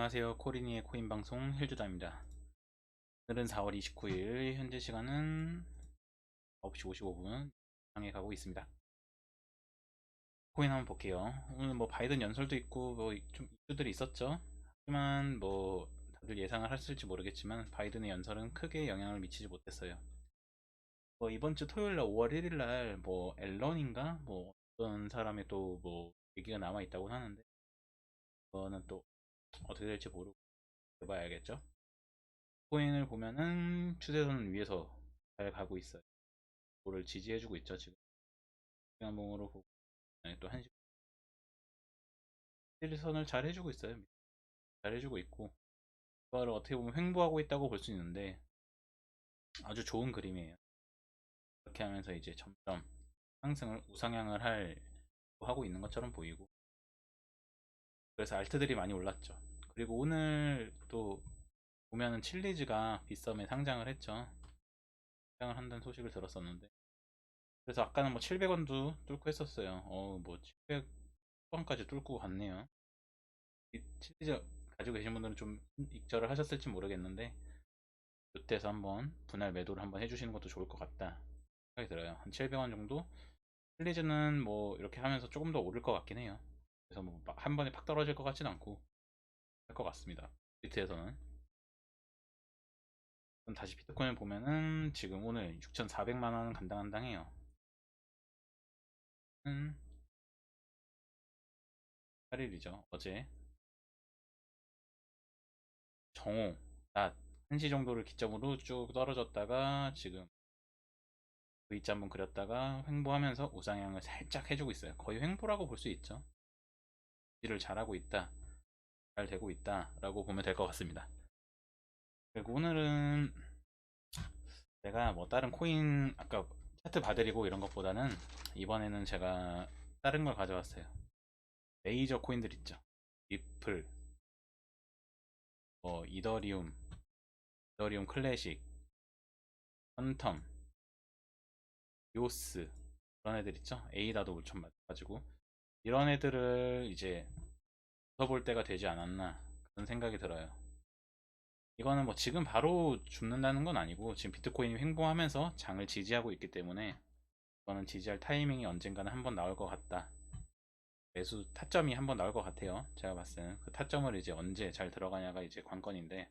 안녕하세요. 코리니의 코인 방송 헬주다입니다. 오늘은 4월 29일, 현재 시간은 9시 55분 향해 가고 있습니다. 코인 한번 볼게요. 오늘 뭐 바이든 연설도 있고 뭐 좀 이슈들이 있었죠. 하지만 뭐 다들 예상을 했을지 모르겠지만 바이든의 연설은 크게 영향을 미치지 못했어요. 뭐 이번 주 토요일 날 5월 1일 날 뭐 앨런인가 뭐 어떤 사람의 또 뭐 얘기가 남아 있다고 하는데 그거는 또 어떻게 될지 모르고 해봐야겠죠. 코인을 보면은 추세선은 위에서 잘 가고 있어요. 그거를 지지해주고 있죠 지금. 시간봉으로 보고 네, 또 한시 일선을 잘 해주고 있어요. 잘 해주고 있고 그거를 어떻게 보면 횡보하고 있다고 볼 수 있는데 아주 좋은 그림이에요. 이렇게 하면서 이제 점점 상승을 우상향을 할 하고 있는 것처럼 보이고 그래서 알트들이 많이 올랐죠. 그리고 오늘 또 보면은 칠리즈가 빗썸에 상장을 했죠. 상장을 한다는 소식을 들었었는데 그래서 아까는 뭐 700원도 뚫고 했었어요. 어뭐 700원까지 뚫고 갔네요. 이 칠리즈 가지고 계신 분들은 좀 익절을 하셨을지 모르겠는데 이때서 한번 분할 매도를 한번 해주시는 것도 좋을 것 같다 생각이 들어요. 한 700원 정도 칠리즈는 뭐 이렇게 하면서 조금 더 오를 것 같긴 해요. 그래서 뭐 한 번에 팍 떨어질 것 같진 않고 할 것 같습니다. 비트에서는 그럼 다시 비트코인을 보면은 지금 오늘 6,400만 원은 간당간당해요. 음, 8일이죠. 어제 정오 낮 1시 정도를 기점으로 쭉 떨어졌다가 지금 V자 한번 그렸다가 횡보하면서 우상향을 살짝 해주고 있어요. 거의 횡보라고 볼 수 있죠. 일을 잘하고 있다. 잘 되고 있다. 라고 보면 될 것 같습니다. 그리고 오늘은 제가 뭐 다른 코인 아까 차트 봐드리고 이런 것보다는 이번에는 제가 다른 걸 가져왔어요. 메이저 코인들 있죠. 리플, 뭐 이더리움, 이더리움 클래식, 퀀텀, 요스 그런 애들 있죠. 에이다도 물론 마찬가지고 이런 애들을 이제 써볼 때가 되지 않았나 그런 생각이 들어요. 이거는 뭐 지금 바로 죽는다는 건 아니고 지금 비트코인이 횡보하면서 장을 지지하고 있기 때문에 이거는 지지할 타이밍이 언젠가는 한번 나올 것 같다. 매수 타점이 한번 나올 것 같아요. 제가 봤을 때는 그 타점을 이제 언제 잘 들어가냐가 이제 관건인데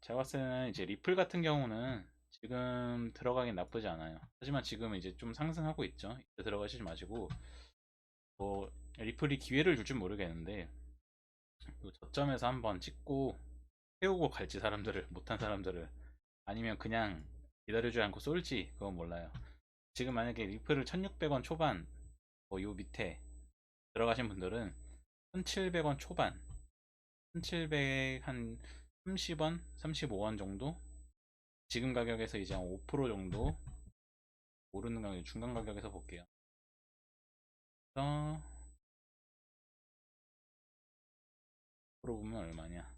제가 봤을 때는 이제 리플 같은 경우는 지금 들어가긴 나쁘지 않아요. 하지만 지금 이제 좀 상승하고 있죠. 이때 들어가시지 마시고 뭐 리플이 기회를 줄줄 모르겠는데 그 저점에서 한번 찍고 세우고 갈지 사람들을 못한 사람들을 아니면 그냥 기다려주지 않고 쏠지 그건 몰라요. 지금 만약에 리플을 1600원 초반 뭐 요 밑에 들어가신 분들은 1700원 초반 1700 한 30원 35원 정도 지금 가격에서 이제 한 5% 정도 오르는 가격 중간 가격에서 볼게요. 그래서 프로 보면 얼마냐?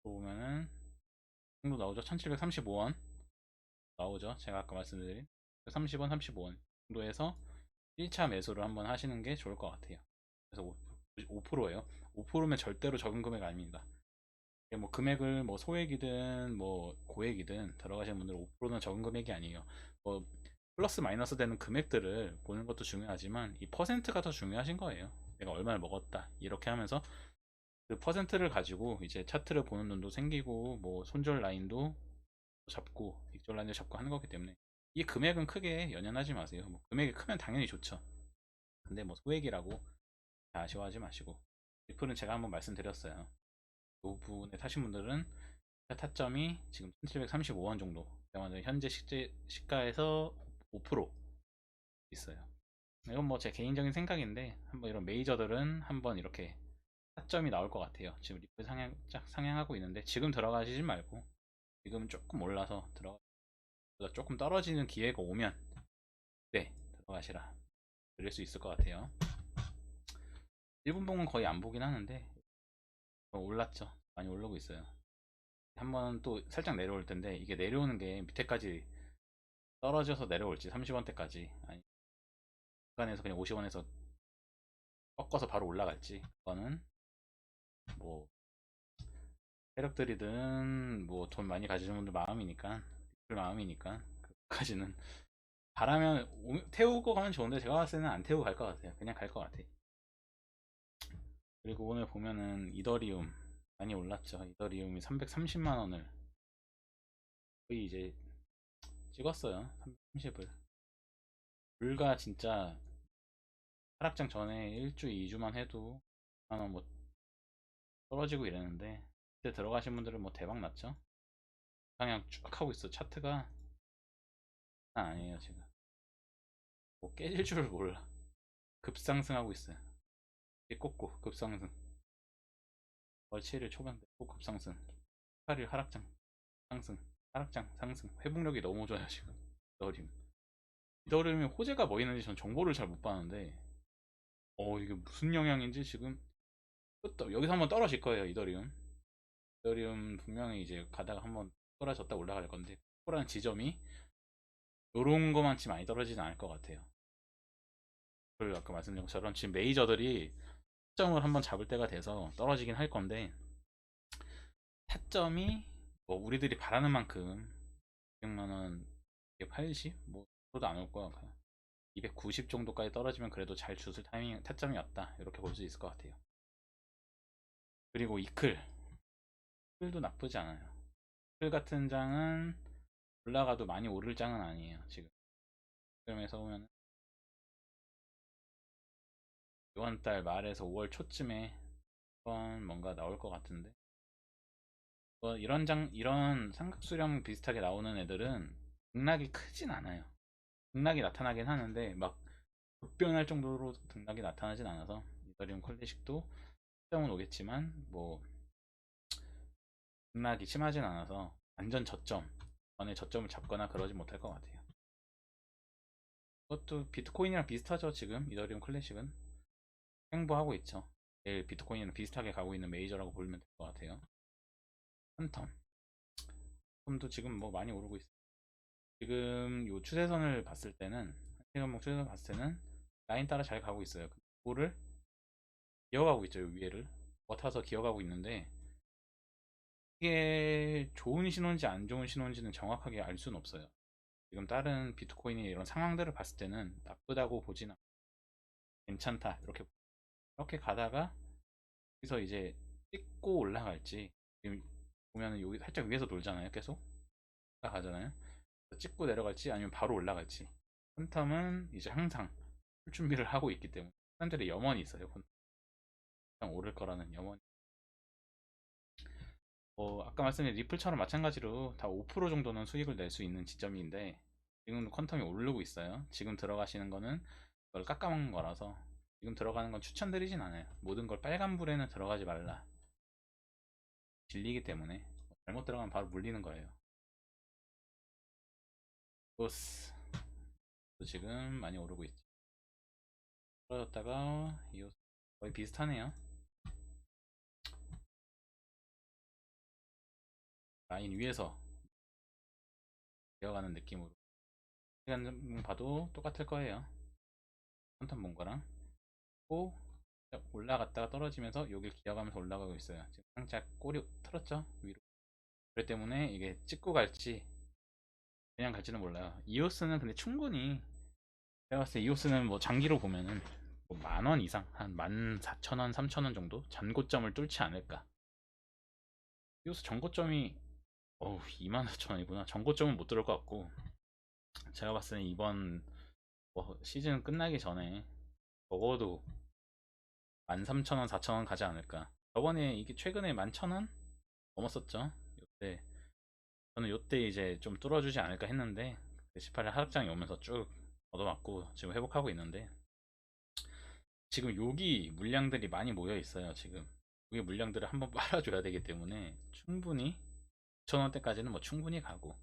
프로 보면은 정도 나오죠. 1735원 나오죠. 제가 아까 말씀드린 30원, 35원 정도에서 1차 매수를 한번 하시는 게 좋을 것 같아요. 그래서 5%예요. 5%면 절대로 적은 금액 아닙니다. 뭐 금액을 뭐 소액이든 뭐 고액이든 들어가시는 분들 5%는 적은 금액이 아니에요. 뭐 플러스 마이너스 되는 금액들을 보는 것도 중요하지만 이 퍼센트가 더 중요하신 거예요. 내가 얼마를 먹었다 이렇게 하면서 그 퍼센트를 가지고 이제 차트를 보는 눈도 생기고 뭐 손절 라인도 잡고 익절 라인도 잡고 하는 거기 때문에 이 금액은 크게 연연하지 마세요. 뭐 금액이 크면 당연히 좋죠. 근데 뭐 소액이라고 아쉬워하지 마시고 리플은 제가 한번 말씀드렸어요. 이 부분에 타신 분들은 타점이 지금 1735원 정도 현재 시가에서 5% 있어요. 이건 뭐 제 개인적인 생각인데 한번 이런 메이저들은 한번 이렇게 타점이 나올 것 같아요. 지금 리플 상향 상향하고 있는데 지금 들어가시지 말고 지금 조금 올라서 들어가 조금 떨어지는 기회가 오면 네 들어가시라 그럴 수 있을 것 같아요. 1분봉은 거의 안 보긴 하는데 올랐죠. 많이 오르고 있어요. 한번 또 살짝 내려올 텐데 이게 내려오는 게 밑에까지 떨어져서 내려올지 30원대까지 아니 중 간에서 그냥 50원에서 꺾어서 바로 올라갈지. 그거는 뭐 세력들이든 뭐 돈 많이 가지는 분들 마음이니까 그 마음이니까 그까지는 바라면 오- 태우고 가면 좋은데 제가 봤을 때는 안 태우고 갈 것 같아요. 그냥 갈 것 같아. 그리고 오늘 보면은 이더리움 많이 올랐죠. 이더리움이 330만 원을 거의 이제 찍었어요. 330을. 불과 진짜 하락장 전에 1주 2주만 해도 만원 뭐 떨어지고 이랬는데 그때 들어가신 분들은 뭐 대박 났죠? 그냥 쭉 하고 있어. 차트가 장난 아니에요 지금. 뭐 깨질 줄을 몰라. 급상승하고 있어요. 꽂고 급상승. 월 7일 초반 꽂 급상승. 8일 하락장 상승. 하락장 상승. 회복력이 너무 좋아요 지금. 이더리움. 이더리움이 호재가 뭐 있는지 전 정보를 잘 못 봤는데 어 이게 무슨 영향인지 지금 끝도 여기서 한번 떨어질 거예요 이더리움. 이더리움 분명히 이제 가다가 한번 떨어졌다 올라갈 건데 코라는 지점이 요런 거만치 많이 떨어지진 않을 것 같아요. 그리고 아까 말씀드린 것처럼 지금 메이저들이 타점을 한번 잡을 때가 돼서 떨어지긴 할 건데 타점이 뭐 우리들이 바라는 만큼 200만원 280? 뭐 그래도 안 올 거야 290 정도까지 떨어지면 그래도 잘 주술 타이밍 타점이 왔다. 이렇게 볼 수 있을 것 같아요. 그리고 이클. 이클도 나쁘지 않아요. 이클 같은 장은 올라가도 많이 오를 장은 아니에요 지금. 그러면서 보면 이번 달 말에서 5월 초쯤에 한번 뭔가 나올 것 같은데. 뭐 이런 장 이런 삼각수렴 비슷하게 나오는 애들은 등락이 크진 않아요 등락이 나타나긴 하는데 막 급변할 정도로 등락이 나타나진 않아서 이더리움 클래식도 점은 오겠지만 뭐 등락이 심하진 않아서 완전 저점 전에 저점을 잡거나 그러지 못할 것 같아요. 그것도 비트코인이랑 비슷하죠 지금. 이더리움 클래식은. 행보하고 있죠. 내일 비트코인이랑 비슷하게 가고 있는 메이저라고 보면 될 것 같아요. 한텀 텀도 지금 뭐 많이 오르고 있어요 지금 요 추세선을 봤을 때는 한시간목 추세선 봤을 때는 라인 따라 잘 가고 있어요. 그거를 기어가고 있죠 요 위에를. 버타서 기어가고 있는데 이게 좋은 신호인지 안 좋은 신호인지는 정확하게 알 수는 없어요. 지금 다른 비트코인의 이런 상황들을 봤을 때는 나쁘다고 보지는 않- 괜찮다 이렇게 이렇게 가다가 여기서 이제 찍고 올라갈지 지금 보면은 여기 살짝 위에서 돌잖아요 계속. 가잖아요 찍고 내려갈지 아니면 바로 올라갈지. 퀀텀은 이제 항상 출 준비를 하고 있기 때문에 사람들의 염원이 있어요 항상 오를 거라는 염원이. 어, 아까 말씀드린 리플처럼 마찬가지로 다 5% 정도는 수익을 낼 수 있는 지점인데 지금 퀀텀이 오르고 있어요. 지금 들어가시는 거는 그걸 깎아먹는 거라서 지금 들어가는 건 추천드리진 않아요. 모든 걸 빨간불에는 들어가지 말라. 질리기 때문에 잘못 들어가면 바로 물리는 거예요 보스. 지금 많이 오르고 있죠 떨어졌다가 이어 거의 비슷하네요. 라인 위에서 이어가는 느낌으로. 시간 봐도 똑같을 거예요. 컨텀 본 거랑. 또 올라갔다가 떨어지면서 여길 기어가면서 올라가고 있어요. 지금 살짝 꼬리 틀었죠? 위로. 그렇기 때문에 이게 찍고 갈지 그냥 갈지는 몰라요. 이오스는 근데 충분히 제가 봤을 때 이오스는 뭐 장기로 보면은 뭐 만원 이상 한 14,000원 3,000원 정도 전고점을 뚫지 않을까. 이오스 전고점이 어우 24,000원이구나. 전고점은 못 들을 것 같고 제가 봤을 때 이번 뭐 시즌 끝나기 전에 적어도 13,000원 4,000원 가지 않을까. 저번에 이게 최근에 11,000원 넘었었죠? 요때 저는 요때 이제 좀 뚫어주지 않을까 했는데 18일 하락장이 오면서 쭉 얻어맞고 지금 회복하고 있는데 지금 여기 물량들이 많이 모여 있어요 지금. 여기 물량들을 한번 빨아줘야 되기 때문에 충분히 9,000원대까지는 뭐 충분히 가고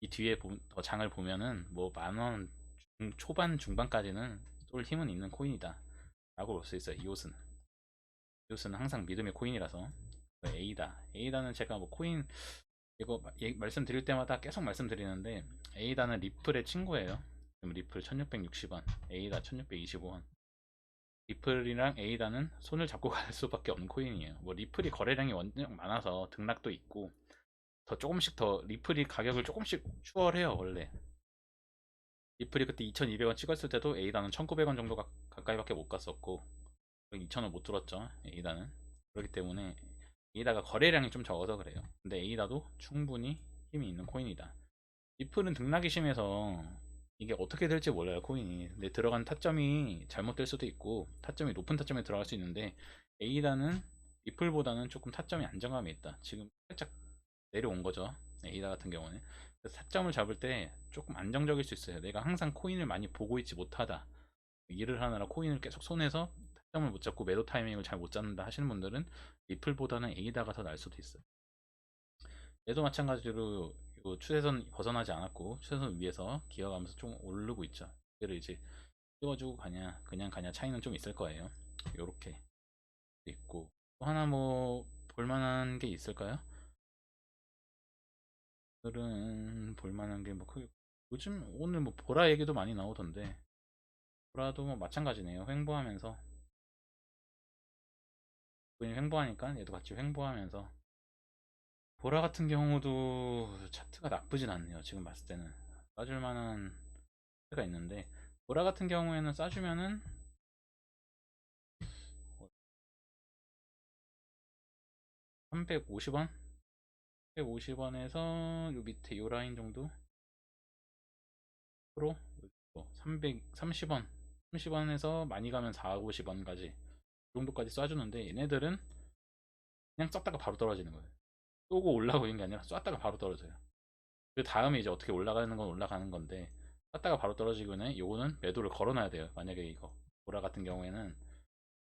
이 뒤에 보- 더 장을 보면은 뭐 만원 초반 중반까지는 쏠 힘은 있는 코인이다 라고 볼 수 있어요 이옷은. 이옷은 항상 믿음의 코인이라서. 에이다. 에이다는 제가 뭐 코인 이거 마- 얘- 말씀드릴 때마다 계속 말씀드리는데 에이다는 리플의 친구예요 지금 리플 1660원 에이다 1625원 리플이랑 에이다는 손을 잡고 갈 수밖에 없는 코인이에요. 뭐 리플이 거래량이 워낙 많아서 등락도 있고 더 조금씩 더 리플이 가격을 조금씩 추월해요 원래. 리플이 그때 2,200원 찍었을 때도 에이다는 1,900원 정도 가, 가까이 밖에 못 갔었고 2,000원 못 들었죠 에이다는 그렇기 때문에 에이다가 거래량이 좀 적어서 그래요. 근데 에이다도 충분히 힘이 있는 코인이다. 리플은 등락이 심해서 이게 어떻게 될지 몰라요 코인이. 근데 들어간 타점이 잘못될 수도 있고 타점이 높은 타점에 들어갈 수 있는데 에이다는 리플보다는 조금 타점이 안정감이 있다. 지금 살짝 내려온 거죠 에이다 같은 경우는. 타점을 잡을 때 조금 안정적일 수 있어요. 내가 항상 코인을 많이 보고 있지 못하다. 일을 하느라 코인을 계속 손에서 타점을 못 잡고 매도 타이밍을 잘 못 잡는다 하시는 분들은 리플보다는 에이다가 더 나을 수도 있어요 얘도 마찬가지로 그 추세선 벗어나지 않았고 추세선 위에서 기어가면서 좀 오르고 있죠. 이를 이제 띄워주고 가냐 그냥 가냐 차이는 좀 있을 거예요. 요렇게 있고 또 하나 뭐 볼만한 게 있을까요? 오늘은 볼만한 게 뭐 크게 요즘 오늘 뭐 보라 얘기도 많이 나오던데 보라도 뭐 마찬가지네요. 횡보하면서 횡보하니까 얘도 같이 횡보하면서 보라 같은 경우도 차트가 나쁘진 않네요. 지금 봤을 때는 싸줄 만한 차트가 있는데 보라 같은 경우에는 싸주면은 350원? 150원에서 요 밑에 요 라인 정도? 프로 330원 30원에서 많이 가면 450원까지 그 정도까지 쏴주는데 얘네들은 그냥 썼다가 바로 떨어지는 거예요. 쏘고 올라오는 게 아니라 쐈다가 바로 떨어져요. 그 다음에 이제 어떻게 올라가는 건 올라가는 건데 쐈다가 바로 떨어지고는 요거는 매도를 걸어놔야 돼요. 만약에 이거 보라 같은 경우에는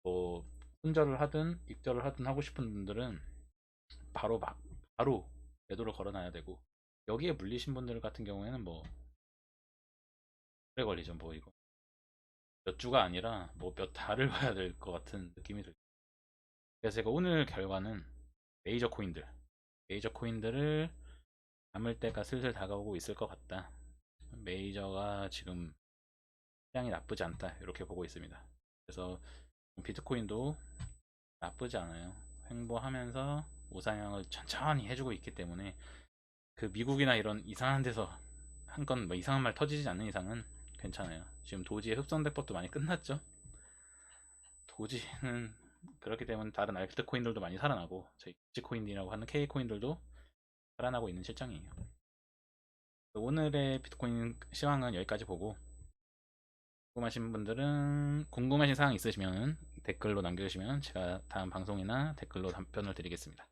뭐 손절을 하든 입절을 하든 하고 싶은 분들은 바로 막 바로 매도를 걸어놔야 되고 여기에 물리신 분들 같은 경우에는 뭐 오래 걸리죠. 뭐 이거 몇 주가 아니라 뭐 몇 달을 봐야 될 것 같은 느낌이 들죠. 그래서 제가 오늘 결과는 메이저 코인들 메이저 코인들을 담을 때가 슬슬 다가오고 있을 것 같다. 메이저가 지금 시장이 나쁘지 않다. 이렇게 보고 있습니다. 그래서 비트코인도 나쁘지 않아요. 횡보하면서 우상향을 천천히 해주고 있기 때문에 그 미국이나 이런 이상한 데서 한 건 뭐 이상한 말 터지지 않는 이상은 괜찮아요. 지금 도지의 흡선 대법도 많이 끝났죠. 도지는 그렇기 때문에 다른 알트 코인들도 많이 살아나고 저희 비트코인이라고 하는 K 코인들도 살아나고 있는 실정이에요. 오늘의 비트코인 시황은 여기까지 보고 궁금하신 분들은 궁금하신 사항 있으시면 댓글로 남겨주시면 제가 다음 방송이나 댓글로 답변을 드리겠습니다.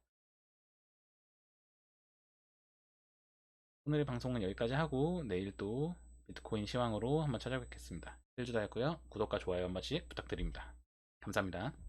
오늘의 방송은 여기까지 하고 내일 또 비트코인 시황으로 한번 찾아뵙겠습니다. 일주다였고요. 구독과 좋아요 한 번씩 부탁드립니다. 감사합니다.